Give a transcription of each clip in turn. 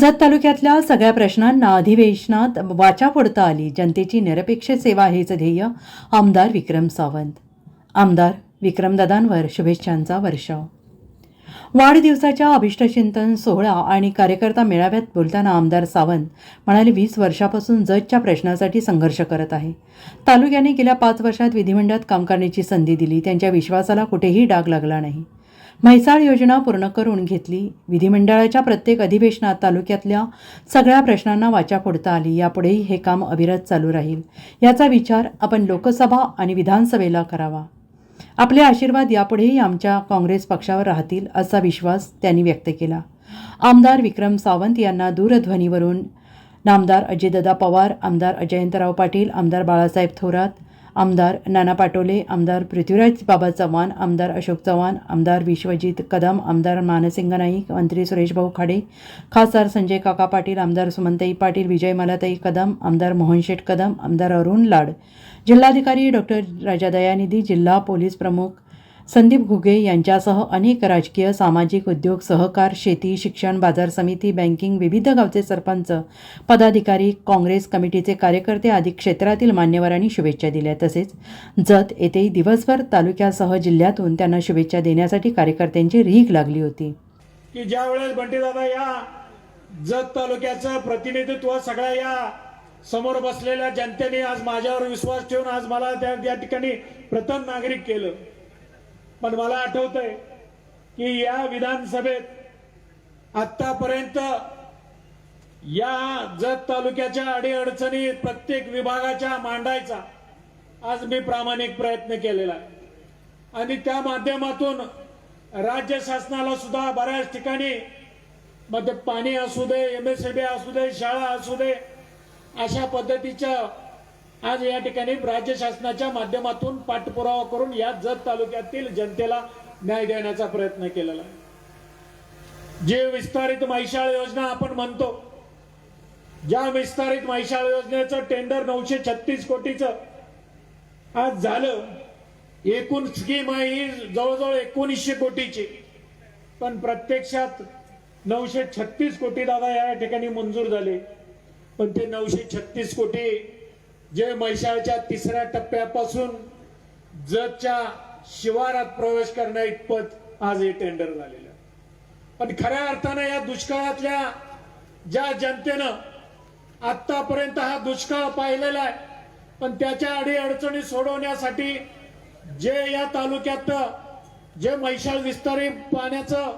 जत तालुक्यातल्या सगळ्या प्रश्नांना अधिवेशनात वाचा फोडता आली. जनतेची निरपेक्ष सेवा हेच ध्येय आमदार विक्रम सावंत. आमदार विक्रमदादांवर शुभेच्छांचा वर्षाव. वाढदिवसाच्या अभिष्टचिंतन सोहळा आणि कार्यकर्ता मेळाव्यात बोलताना आमदार सावंत म्हणाले वीस वर्षापासून जतच्या प्रश्नासाठी संघर्ष करत आहे. तालुक्याने गेल्या पाच वर्षात विधिमंडळात काम करण्याची संधी दिली. त्यांच्या विश्वासाला कुठेही डाग लागला नाही. म्हैसाळ योजना पूर्ण करून घेतली. विधिमंडळाच्या प्रत्येक अधिवेशनात तालुक्यातल्या सगळ्या प्रश्नांना वाचा फोडता आली. यापुढेही हे काम अविरत चालू राहील. याचा विचार आपण लोकसभा आणि विधानसभेला करावा. आपले आशीर्वाद यापुढेही आमच्या काँग्रेस पक्षावर राहतील असा विश्वास त्यांनी व्यक्त केला. आमदार विक्रम सावंत यांना दूरध्वनीवरून नामदार अजयददा पवार आमदार अजयंतराव पाटील आमदार बाळासाहेब थोरात आमदार नाना पाटोले आमदार पृथ्वीराज बाबा चव्हाण आमदार अशोक चव्हाण आमदार विश्वजित कदम आमदार मानसिंग नाईक मंत्री सुरेशभाऊ खाडे खासदार संजय काका पाटील आमदार सुमनताई पाटील विजय मलाताई कदम आमदार मोहन शेठ कदम आमदार अरुण लाड. जिल्हाधिकारी डॉक्टर राजा दयानिधी जिल्हा पोलीस प्रमुख संदीप घुगे यांच्यासह अनेक राजकीय सामाजिक उद्योग सहकार शेती शिक्षण बाजार समिती बँकिंग विविध गावचे सरपंच पदाधिकारी काँग्रेस कमिटीचे कार्यकर्ते आदी क्षेत्रातील मान्यवरांनी शुभेच्छा दिल्या. तसेच जत येथेही दिवसभर तालुक्यासह जिल्ह्यातून त्यांना शुभेच्छा देण्यासाठी कार्यकर्त्यांची रीघ लागली होती. की ज्या वेळेस बंटीदादा या जत तालुक्याचं प्रतिनिधित्व सगळ्या या समोर बसलेल्या जनतेने आज माझ्यावर विश्वास ठेवून आज मला त्या त्या ठिकाणी प्रथम नागरिक केलं. पण मला आठवतंय की या विधानसभेत आतापर्यंत या जत तालुक्याच्या अडीअडचणी प्रत्येक विभागाच्या मांडायचा आज मी प्रामाणिक प्रयत्न केलेला आहे. आणि त्या माध्यमातून राज्य शासनाला सुद्धा बऱ्याच ठिकाणी मध्ये पाणी असू दे एमएसएबी असू दे शाळा असू दे अशा पद्धतीच्या आज या ठिकाणी राज्य शासनाच्या माध्यमातून पाठपुरावा करून या जत तालुक्यातील जनतेला न्याय देण्याचा प्रयत्न केलेला आहे. जे विस्तारित मैशाळ योजना आपण म्हणतो ज्या विस्तारित मैशाळ योजनेचं टेंडर नऊशे छत्तीस कोटीचं आज झालं. एकूण स्कीम आहे ही जवळजवळ एकोणीसशे कोटीची. पण प्रत्यक्षात नऊशे छत्तीस कोटी दादा या ठिकाणी मंजूर झाले. पण ते नऊशे छत्तीस कोटी जे म्हैसाळच्या तिसऱ्या टप्प्यापासून जतच्या शिवारात प्रवेश करण्या इतपत आज हे टेंडर झालेलं आहे. पण खऱ्या अर्थानं या दुष्काळातल्या ज्या जनतेनं आतापर्यंत हा दुष्काळ पाहिलेला आहे पण त्याच्या अडी अडचणी सोडवण्यासाठी जे या तालुक्यात जे मैशाळ विस्तारी पाण्याचं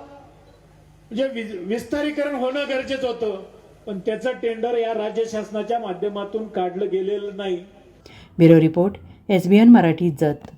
म्हणजे विस्तारीकरण होणं गरजेचं होतं पण त्याचं टेंडर या राज्य शासनाच्या माध्यमातून काढलं गेलेलं नाही. Bureau report S B N Marathi Jath.